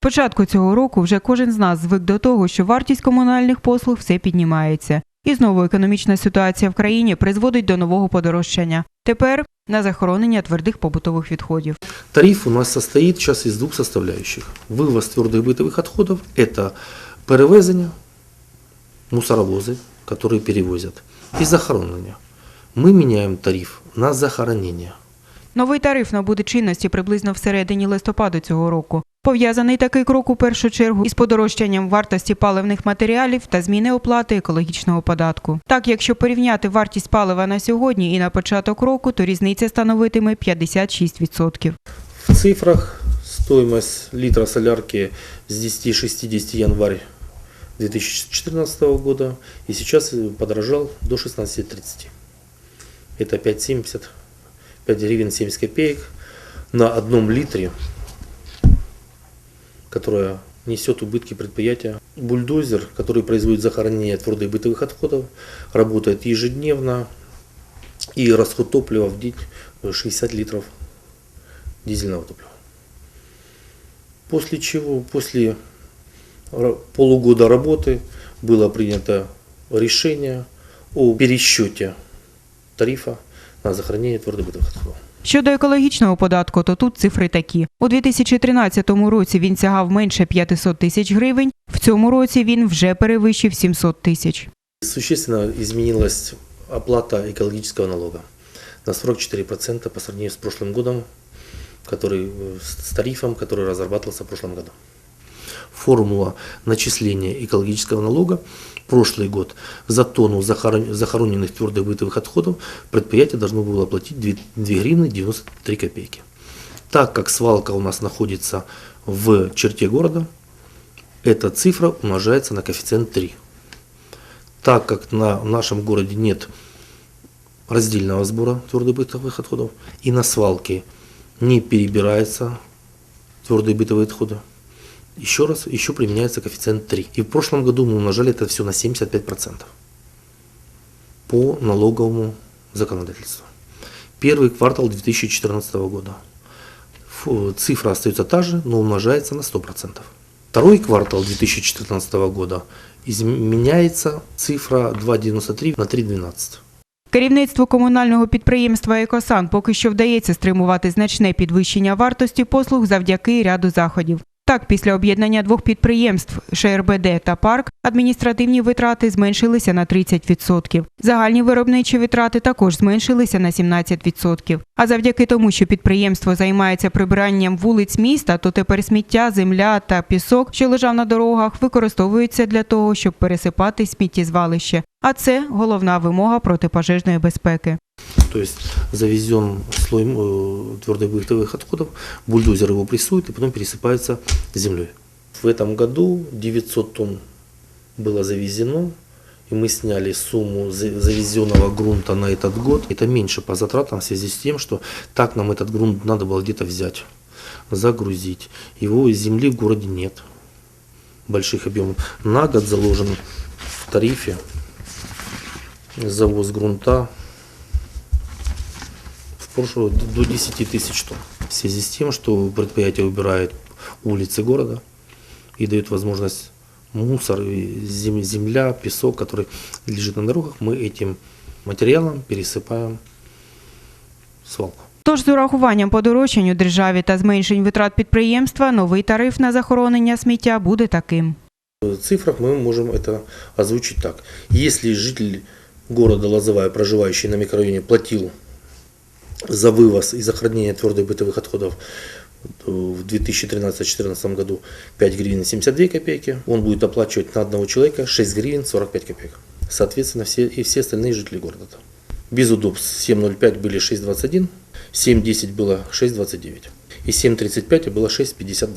початку цього року вже кожен з нас звик до того, що вартість комунальних послуг все піднімається. І знову економічна ситуація в країні призводить до нового подорожчання. Тепер на захоронення твердих побутових відходів. Тариф у нас состоит сейчас из двух составляющих. Вывоз твердых бытовых отходов – это перевезення, мусоровозы, которые перевозят, и захоронення. Мы меняем тариф на захоронение. Новий тариф набуде чинності приблизно всередині листопаду цього року. Пов'язаний такий крок у першу чергу із подорожчанням вартості паливних матеріалів та зміни оплати екологічного податку. Так, якщо порівняти вартість палива на сьогодні і на початок року, то різниця становитиме 56%. В цифрах стоимость литра солярки с 10-60 январь 2014 года и сейчас подорожал до 16.30. Это 5,70, 5 гривен 70 копеек на одном литре, которая несет убытки предприятия. Бульдозер, который производит захоронение твердых бытовых отходов, работает ежедневно и расход топлива в день 60 литров дизельного топлива. После чего, после полугода работы было принято решение о пересчете тарифа на захоронение твердых бытовых отходов. Щодо екологічного податку, то тут цифри такі. У 2013 році він сягав менше 500 тисяч гривень, в цьому році він вже перевищив 700 тисяч. Существенно изменилась оплата экологического налога на 44% по сравнению с прошлым годом, который, э, с с тарифом, который разрабатывался в прошлом году. Формула начисления экологического налога прошлый год за тонну захорон- захороненных твердых бытовых отходов предприятие должно было платить 2, 2 гривны 93 копейки. Так как свалка у нас находится в черте города, эта цифра умножается на коэффициент 3 так как на нашем городе нет раздельного сбора твердых бытовых отходов и на свалке не перебирается твердые бытовые отходы, еще раз, еще применяется коэффициент 3. И в прошлом году мы умножали это все на 75% по налоговому законодательству. Первый квартал 2014 года. Фу, Цифра остается та же, но умножается на 100%. Второй квартал 2014 года изменяется цифра 2,93 на 3,12. Керівництву комунального підприємства «Екосан» поки що вдається стримувати значне підвищення вартості послуг завдяки ряду заходів. Так, після об'єднання двох підприємств ШРБД та Парк адміністративні витрати зменшилися на 30%. Загальні виробничі витрати також зменшилися на 17%. А завдяки тому, що підприємство займається прибиранням вулиць міста, то тепер сміття, земля та пісок, що лежав на дорогах, використовуються для того, щоб пересипати сміттєзвалище. А це головна вимога протипожежної безпеки. То есть завезен слой э, твердых бытовых отходов, бульдозер его прессует и потом пересыпается землей. В этом году 900 тонн было завезено, и мы сняли сумму за- завезенного грунта на этот год. Это меньше по затратам в связи с тем, что так нам этот грунт надо было где-то взять, загрузить. Его из земли в городе нет больших объемов. На год заложен в тарифе завоз грунта в прошлого до 10 тысяч тонн. В связи с тем, что предприятие убирает улицы города и дает возможность мусор, и зем- земля, песок, который лежит на дорогах, мы этим материалом пересыпаем в свалку. Тож з урахуванням подорожчань у державі та зменшень витрат підприємства, новий тариф на захоронення сміття буде таким. В цифрах мы можем это озвучить так. Если житель города Лозовая, проживающий на микрорайоне, платил за вывоз и захоронение твердых бытовых отходов э, в 2013-2014 году 5 гривен 72 копейки, он будет оплачивать на одного человека 6 гривен 45 копеек. Соответственно, все, и все остальные жители города. Без удобств 7.05 были 6.21, 7.10 было 6.29 и 7.35 было 6.52.